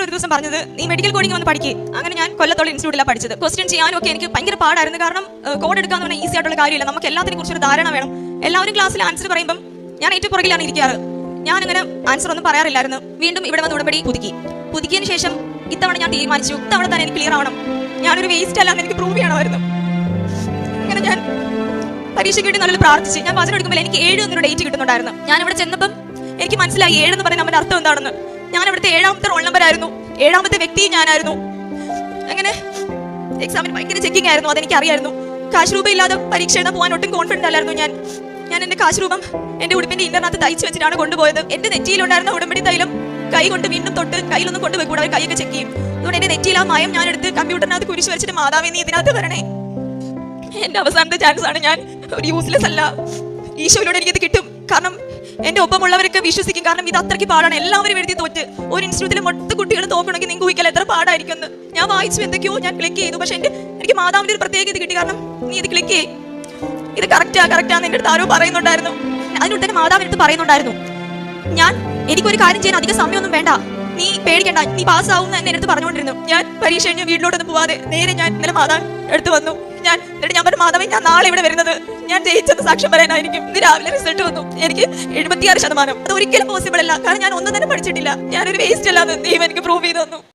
Sister ഒരു ദിവസം പറഞ്ഞത് നീ മെഡിക്കൽ കോഡിംഗ് വന്ന് പഠിക്കേ. അങ്ങനെ ഞാൻ കൊല്ലത്തോളം ഇൻസ്റ്റിറ്റ്യൂട്ടിലാണ് പഠിച്ചത്. ക്വസ്റ്റ്യൻ ചെയ്യാനും ഒക്കെ എനിക്ക് ഭയങ്കര പാടായിരുന്നു. കാരണം കോഡ് എടുക്കാന്ന് പറഞ്ഞാൽ ഈസി ആയിട്ടുള്ള കാര്യമില്ല. നമുക്ക് എല്ലാത്തിനെ കുറിച്ചൊരു ധാരണ വേണം. എല്ലാവരും ക്ലാസ്സിൽ ആൻസർ പറയുമ്പം ഞാൻ ഏറ്റവും പുറകിലാണ് ഇരിക്കാറ്. ഞാൻ അങ്ങനെ ആൻസർ ഒന്നും പറയാറില്ലായിരുന്നു. വീണ്ടും ഇവിടെ വന്ന് ഉടമ്പടി പുതുക്കി. പുതുക്കിയതിന് ശേഷം ഇത്തവണ ഞാൻ തീരുമാനിച്ചു. ഇത്തവണ തന്നെ എനിക്ക് ക്ലിയർ ആവണം. ഞാനൊരു വേസ്റ്റ് അല്ലാന്ന് എനിക്ക് പ്രൂവ് ചെയ്യണമായിരുന്നു. അങ്ങനെ ഞാൻ പരീക്ഷയ്ക്ക് വേണ്ടി നല്ലൊരു പ്രാർത്ഥിച്ച്. ഞാൻ വചനം എടുക്കുമ്പോൾ എനിക്ക് ഏഴ് എന്നൊരു ഡേറ്റ് കിട്ടുന്നുണ്ടായിരുന്നു. ഞാൻ ഇവിടെ ചെന്നപ്പം എനിക്ക് മനസ്സിലായി. ഏഴ് എന്ന് പറയുന്ന നമ്മുടെ അർത്ഥം എന്താണെന്ന്. ഞാൻ അവിടുത്തെ ഏഴാമത്തെ റോൾ നമ്പർ ആയിരുന്നു. ഏഴാമത്തെ വ്യക്തി ഞാനായിരുന്നു. അങ്ങനെ എക്സാമിന് ഭയങ്കര ചെക്കിംഗ് ആയിരുന്നു അതെനിക്ക് അറിയായിരുന്നു കാശ് രൂപ ഇല്ലാതെ പരീക്ഷ എഴുതാൻ പോകാൻ ഒട്ടും കോൺഫിഡന്റ് അല്ലായിരുന്നു ഞാൻ. ഞാൻ എന്റെ കാശ് രൂപം എന്റെ ഉടുപ്പിന്റെ ഇന്റർനകത്ത് തയ്ച്ചു വെച്ചിട്ടാണ് കൊണ്ടുപോയത്. എന്റെ നെറ്റിയിലുണ്ടായിരുന്ന ഉടമ്പടി തൈലം കൈ കൊണ്ട് വീണ്ടും തൊട്ട് കയ്യിലൊന്നും കൊണ്ട് വെക്കൂടെ അവർ കൈയൊക്കെ ചെക്ക് ചെയ്യും. അതുകൊണ്ട് എന്റെ നെറ്റിയിൽ ആ മയം ഞാൻ എടുത്ത് കമ്പ്യൂട്ടറിനകത്ത് കുരിശ് വെച്ചിട്ട് മാതാവേ നീ ഇതിനകത്ത് വരണേ. എന്റെ അവസാനത്തെ ചാൻസ് ആണ് ഞാൻ. ഒരു യൂസ്ലെസ് അല്ല. ഈശോയിലൂടെ എനിക്കിത് കിട്ടും. കാരണം എന്റെ ഒപ്പമുള്ളവരൊക്കെ വിശ്വസിക്കും. കാരണം ഇത് അത്രയ്ക്ക് പാടാണ്. എല്ലാവരും എഴുതി തോറ്റ്. ഒരു ഇൻസ്റ്റിറ്റ്യൂട്ടിലെ മൊത്ത കുട്ടികൾ തോക്കണമെങ്കിൽ നിങ്ങൾക്ക് ഊഹിക്കൽ എത്ര പാടായിരിക്കും എന്ന്. ഞാൻ വായിച്ചു എന്തൊക്കെയോ ഞാൻ ക്ലിക്ക് ചെയ്തു. പക്ഷെ എന്റെ എനിക്ക് മാതാവിന്റെ ഒരു പ്രത്യേകത കിട്ടി. കാരണം നീ ഇത് ക്ലിക്ക് ചെയ്യും. ഇത് കറക്റ്റാ കറക്റ്റാന്ന് എന്റെ അടുത്ത് ആരോ പറയുന്നുണ്ടായിരുന്നു. അതിനോട് തന്നെ മാതാവിന് അടുത്ത് പറയുന്നുണ്ടായിരുന്നു. ഞാൻ എനിക്കൊരു കാര്യം ചെയ്യാൻ അധികം സമയമൊന്നും വേണ്ട. നീ പേടിക്കണ്ട. നീ പാസ്സാവും എന്ന് എന്നെ അടുത്ത് പറഞ്ഞുകൊണ്ടിരുന്നു. ഞാൻ പരീക്ഷ കഴിഞ്ഞ് വീട്ടിലോട്ടൊന്നും പോവാതെ നേരെ ഞാൻ ഇന്നലെ മാതാവ് എടുത്ത് വന്നു. ഞാൻ എന്നിട്ട് ഞാൻ പറഞ്ഞു മാധവൻ ഞാൻ നാളെ ഇവിടെ വരുന്നത്. ഞാൻ ജയിച്ചെന്ന് സാക്ഷ്യം പറയാനായിരിക്കും. ഇന്ന് രാവിലെ റിസൾട്ട് വന്നു. എനിക്ക് എഴുപത്തിയാറ് ശതമാനം. അത് ഒരിക്കലും പോസിബിൾ അല്ല. കാരണം ഞാൻ ഒന്നും തന്നെ പഠിച്ചിട്ടില്ല. ഞാനൊരു വേസ്റ്റ് അല്ലാന്ന് ദൈവം എനിക്ക് പ്രൂവ് ചെയ്തു തന്നു.